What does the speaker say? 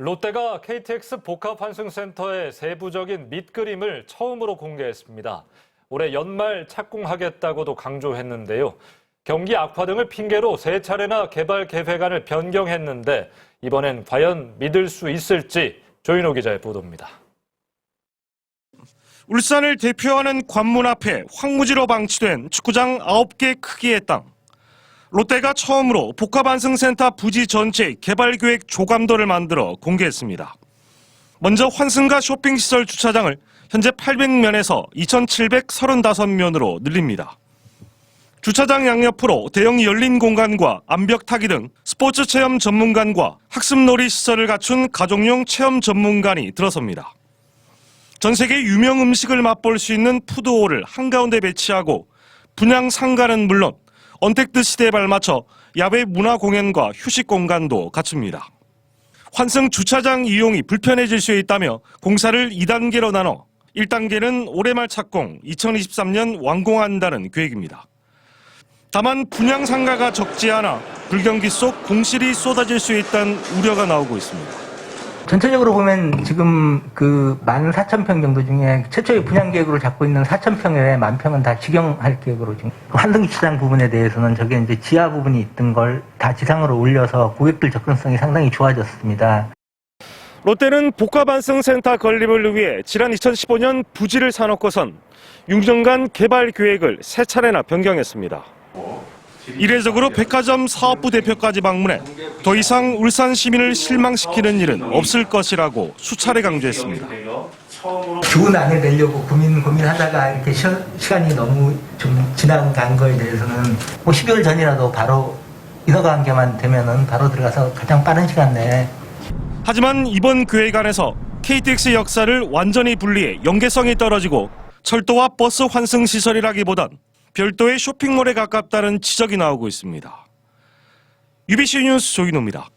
롯데가 KTX 복합환승센터의 세부적인 밑그림을 처음으로 공개했습니다. 올해 연말 착공하겠다고도 강조했는데요. 경기 악화 등을 핑계로 세 차례나 개발 계획안을 변경했는데 이번엔 과연 믿을 수 있을지 조인호 기자의 보도입니다. 울산을 대표하는 관문 앞에 황무지로 방치된 축구장 9개 크기의 땅. 롯데가 처음으로 복합환승센터 부지 전체 개발계획 조감도를 만들어 공개했습니다. 먼저 환승과 쇼핑시설 주차장을 현재 800면에서 2,735면으로 늘립니다. 주차장 양옆으로 대형 열린 공간과 암벽 타기 등 스포츠 체험 전문관과 학습놀이 시설을 갖춘 가족용 체험 전문관이 들어섭니다. 전 세계 유명 음식을 맛볼 수 있는 푸드홀을 한가운데 배치하고 분양 상가는 물론 언택트 시대에 발맞춰 야외 문화 공연과 휴식 공간도 갖춥니다. 환승 주차장 이용이 불편해질 수 있다며 공사를 2단계로 나눠 1단계는 올해 말 착공, 2023년 완공한다는 계획입니다. 다만 분양 상가가 적지 않아 불경기 속 공실이 쏟아질 수 있다는 우려가 나오고 있습니다. 전체적으로 보면 지금 그 14,000평 정도 중에 최초의 분양 계획으로 잡고 있는 4,000평에 만 평은 다 직영할 계획으로 지금 환승 주차장 부분에 대해서는 저게 이제 지하 부분이 있던 걸 다 지상으로 올려서 고객들 접근성이 상당히 좋아졌습니다. 롯데는 복합안승센터 건립을 위해 지난 2015년 부지를 사놓고선 6년간 개발 계획을 세 차례나 변경했습니다. 이례적으로 백화점 사업부 대표까지 방문해 더 이상 울산 시민을 실망시키는 일은 없을 것이라고 수차례 강조했습니다. 좋은 안을 내려고 고민 고민하다가 이렇게 시, 시간이 너무 좀 지나간 거에 대해서는 뭐 12월 전이라도 바로 인허 관계만 되면은 바로 들어가서 가장 빠른 시간 내에 하지만 이번 계획안에서 KTX 역사를 완전히 분리해 연계성이 떨어지고 철도와 버스 환승 시설이라기보단 별도의 쇼핑몰에 가깝다는 지적이 나오고 있습니다. UBC 뉴스 조인호입니다.